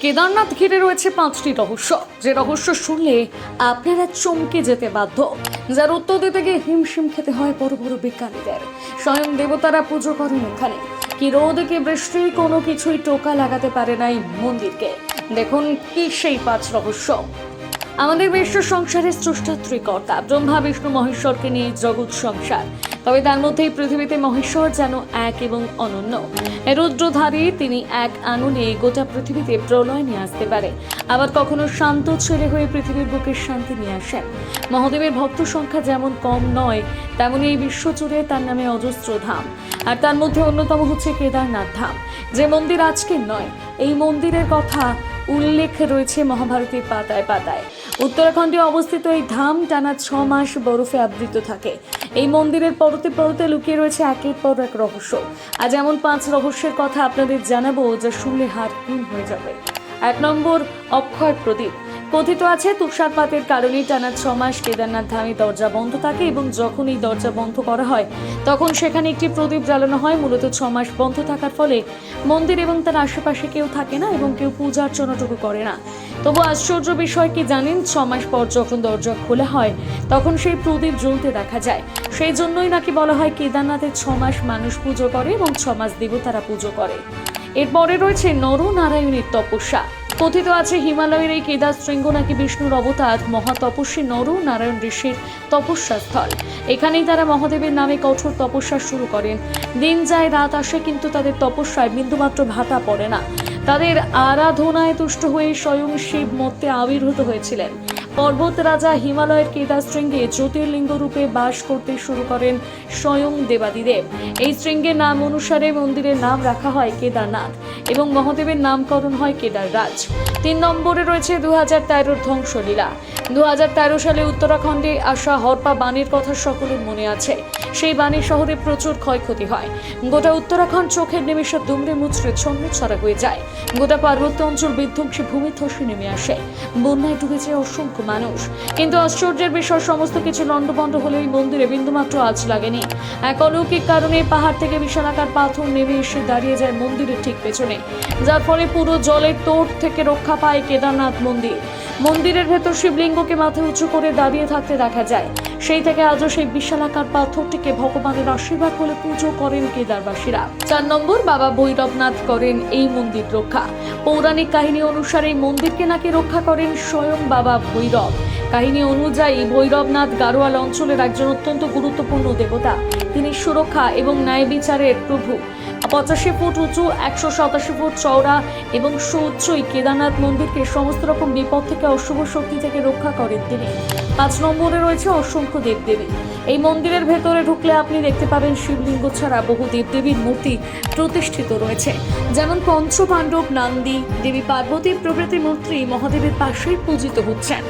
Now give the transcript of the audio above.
কেদারনাথ ঘিরে রয়েছে পাঁচটি রহস্য। যে রহস্য শুনলে আপনারা চমকে যেতে বাধ্য। যার উত্তর দিতে গিয়ে হিমশিম খেতে হয় বড় বড় বিজ্ঞানীদের। স্বয়ং দেবতারা পুজো করেন এখানে। কি রোদ, কি বৃষ্টি, কোনো কিছুই টোকা লাগাতে পারে না এই মন্দিরকে। দেখুন কি সেই পাঁচ রহস্য। আমাদের বিশ্ব সংসারের স্রষ্টাত্রিকর্তা ব্রহ্মা, বিষ্ণু, মহেশ্বরকে নিয়ে জগৎ সংসার। তবে তার মধ্যেই পৃথিবীতে মহেশ্বর যেন এক এবং অনন্য। রুদ্রধারী তিনি এক আননে গোটা পৃথিবীতে প্রলয় নিয়ে আসতে পারে। আবার কখনো শান্ত ছেলে হয়ে পৃথিবীর বুকে শান্তি নিয়ে আসেন মহাদেবের ভক্ত সংখ্যা যেমন কম নয়, তেমনি এই বিশ্ব জুড়ে তার নামে অজস্র ধাম। আর তার মধ্যে অন্যতম হচ্ছে কেদারনাথ ধাম। যে মন্দির আজকের নয়, এই মন্দিরের কথা উল্লেখ রয়েছে মহাভারতের পাতায় পাতায়। উত্তরাখণ্ডে অবস্থিত এই ধাম টানা ছ মাস বরফে আবৃত থাকে। এই মন্দিরের পরতে পরতে লুকিয়ে রয়েছে একের পর এক রহস্য। আজ এমন পাঁচ রহস্যের কথা আপনাদের জানাব যা শুনলে হাত হয়ে যাবে। এক নম্বর, অক্ষয় প্রদীপ। কথিত আছে, তুষারপাতের কারণে টানা ছ মাস কেদারনাথ ধামে দরজা বন্ধ থাকে এবং যখন এই দরজা বন্ধ করা হয়, তখন সেখানে একটি প্রদীপ জ্বালানো হয়। মূলত ছ মাস বন্ধ থাকার ফলে মন্দির এবং তার আশেপাশে কেউ থাকে না এবং কেউ পূজা অর্চনাটুকু করে না। তবু আশ্চর্য বিষয় কি জানেন, ছ মাস পর যখন দরজা খোলা হয়, তখন সেই প্রদীপ জ্বলতে দেখা যায়। সেই জন্যই নাকি বলা হয় কেদারনাথের ছ মাস মানুষ পুজো করে এবং ছ মাস দেবতারা পুজো করে। এরপরে রয়েছে নরনারায়ণের তপস্যা। কথিত আছে, হিমালয়ের এই কেদার শৃঙ্গ নাকি বিষ্ণুর অবতার, মহাতপস্বী নর নারায়ণ ঋষির তপস্যা স্থল এখানেই তারা মহাদেবের নামে কঠোর তপস্যা শুরু করেন। দিন যায়, রাত আসে, কিন্তু তাদের তপস্যায় বিন্দুমাত্র ভাতা পড়ে না। তাদের আরাধনায় তুষ্ট হয়ে স্বয়ং শিব মর্তে আবির্ভূত হয়েছিলেন। পর্বত রাজা হিমালয়ের কেদার শৃঙ্গে জ্যোতির্লিঙ্গ রূপে বাস করতে শুরু করেন স্বয়ং দেবাদিদেব। এই শৃঙ্গের নাম অনুসারে মন্দিরের নাম রাখা হয় কেদারনাথ এবং মহাদেবের নামকরণ হয় কেদাররাজ। তিন নম্বরে রয়েছে দু হাজার তেরোর ধ্বংসলীলা। দু হাজার তেরো সালে উত্তরাখণ্ডে আসা হরপা বাণীর কথা সকলের মনে আছে। সেই বাণী শহরে প্রচুর ক্ষয়ক্ষতি হয়। গোটা উত্তরাখণ্ড চোখের নিমেষে দুমড়ে মুচড়ে ছন্ন ছড়া হয়ে যায়। গোটা পার্বত্য অঞ্চল বিধ্বংসী ভূমি ধসে নেমে আসে। বন্যায় ডুবে যায় অসংখ্য মানুষ। কিন্তু আশ্চর্যের বিষয়, সমস্ত কিছু লণ্ডভণ্ড হলে এই মন্দিরে বিন্দুমাত্র আজ লাগেনি। এক অলৌকিক কারণে পাহাড় থেকে বিশালাকার পাথর নেমে এসে দাঁড়িয়ে যায় মন্দিরের ঠিক পেছনে। যার ফলে পুরো জলের তোড় থেকে রক্ষা পায় কেদারনাথ মন্দির। মন্দিরের ভেতর শিবলিঙ্গকে মাথা উঁচু করে দাঁড়িয়ে থাকতে দেখা যায়। সেই থেকে আজও সেই বিশালাকার পাথরটিকে ভগবানের আশীর্বাদ বলে পুজো করেন কেদারবাসীরা। চার নম্বর, বাবা ভৈরবনাথ করেন এই মন্দির রক্ষা। পৌরাণিক কাহিনী অনুসারে এই মন্দিরকে নাকি রক্ষা করেন স্বয়ং বাবা ভৈরব। কাহিনী অনুযায়ী ভৈরবনাথ গাড়োয়াল অঞ্চলের একজন অত্যন্ত গুরুত্বপূর্ণ দেবতা। তিনি সুরক্ষা এবং ন্যায় বিচারের প্রভু। পঁচাশি ফুট উঁচু, একশো সাতাশি ফুট চওড়া এবং সুউচ্চই কেদারনাথ মন্দিরকে সমস্ত রকম বিপদ থেকে অশুভ শক্তি থেকে রক্ষা করেন তিনি। পাঁচ নম্বরে রয়েছে অসংখ্য দেবদেবী। এই মন্দিরের ভেতরে ঢুকলে আপনি দেখতে পাবেন শিবলিঙ্গ ছাড়া বহু দেবদেবীর মূর্তি প্রতিষ্ঠিত রয়েছে। যেমন পঞ্চপাণ্ডব, নান্দি, দেবী পার্বতী প্রভৃতি মূর্তি মহাদেবের পাশেই পূজিত হচ্ছেন।